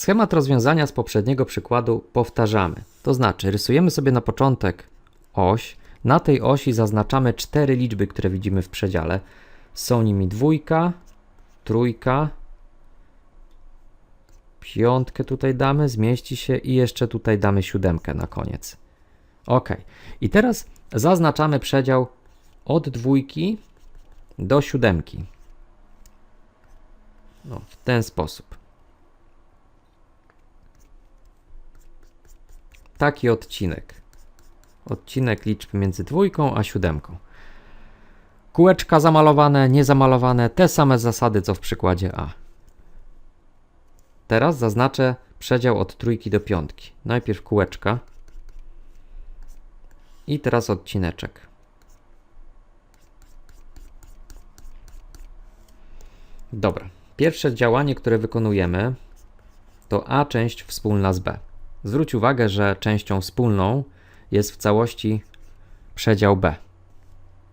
Schemat rozwiązania z poprzedniego przykładu powtarzamy. To znaczy, rysujemy sobie na początek oś. Na tej osi zaznaczamy cztery liczby, które widzimy w przedziale. Są nimi dwójka, trójka, piątkę tutaj damy, zmieści się i jeszcze tutaj damy siódemkę na koniec. Ok. I teraz zaznaczamy przedział od dwójki do siódemki. No, w ten sposób. Taki odcinek. Odcinek liczb między dwójką a siódemką. Kółeczka zamalowane, niezamalowane, te same zasady co w przykładzie A. Teraz zaznaczę przedział od trójki do piątki. Najpierw kółeczka i teraz odcineczek. Dobra. Pierwsze działanie, które wykonujemy, to A część wspólna z B. Zwróć uwagę, że częścią wspólną jest w całości przedział B.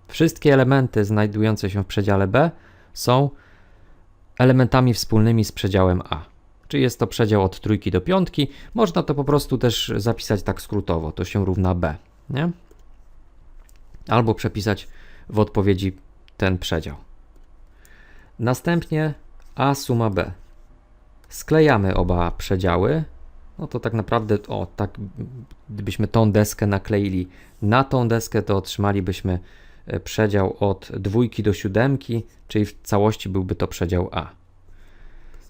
Wszystkie elementy znajdujące się w przedziale B są elementami wspólnymi z przedziałem A. Czyli jest to przedział od trójki do piątki. Można to po prostu też zapisać tak skrótowo. To się równa B. Nie? Albo przepisać w odpowiedzi ten przedział. Następnie A suma B. Sklejamy oba przedziały. No to tak naprawdę, o, tak, gdybyśmy tą deskę nakleili na tą deskę, to otrzymalibyśmy e, przedział od dwójki do siódemki, czyli w całości byłby to przedział A.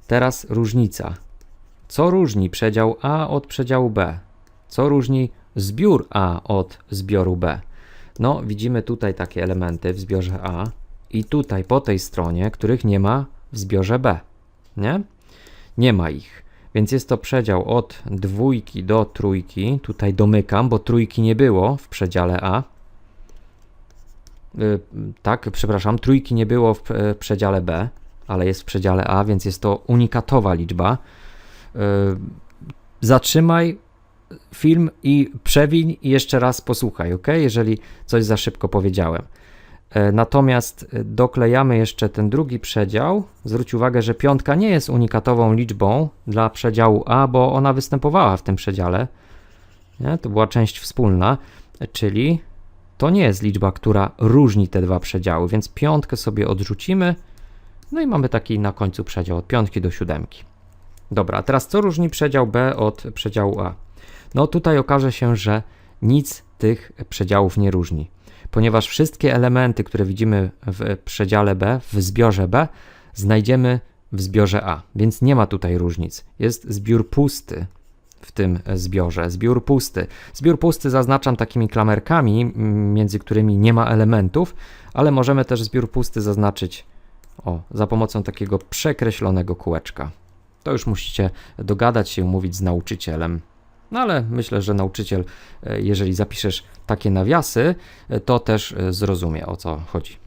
Teraz różnica. Co różni przedział A od przedziału B? Co różni zbiór A od zbioru B? No, widzimy tutaj takie elementy w zbiorze A i tutaj po tej stronie, których nie ma w zbiorze B. Nie? Nie ma ich. Więc jest to przedział od dwójki do trójki. Tutaj domykam, bo trójki nie było w przedziale A. Yy, tak, przepraszam, trójki nie było w e, przedziale B, ale jest w przedziale A, więc jest to unikatowa liczba. Yy, zatrzymaj film i przewiń i jeszcze raz posłuchaj, ok? Jeżeli coś za szybko powiedziałem. E, Natomiast e, doklejamy jeszcze ten drugi przedział. Zwróć uwagę, że piątka nie jest unikatową liczbą dla przedziału A, bo ona występowała w tym przedziale. Nie? To była część wspólna, czyli to nie jest liczba, która różni te dwa przedziały, więc piątkę sobie odrzucimy. No i mamy taki na końcu przedział od piątki do siódemki. Dobra, a teraz co różni przedział B od przedziału A? No tutaj okaże się, że nic tych przedziałów nie różni ponieważ wszystkie elementy, które widzimy w przedziale B, w zbiorze B, znajdziemy w zbiorze A, więc nie ma tutaj różnic. Jest zbiór pusty w tym zbiorze, zbiór pusty. Zbiór pusty zaznaczam takimi klamerkami, między którymi nie ma elementów, ale możemy też zbiór pusty zaznaczyć o, za pomocą takiego przekreślonego kółeczka. To już musicie dogadać się, umówić z nauczycielem. No ale myślę, że nauczyciel, e, jeżeli zapiszesz takie nawiasy, e, to też e, zrozumie o co chodzi.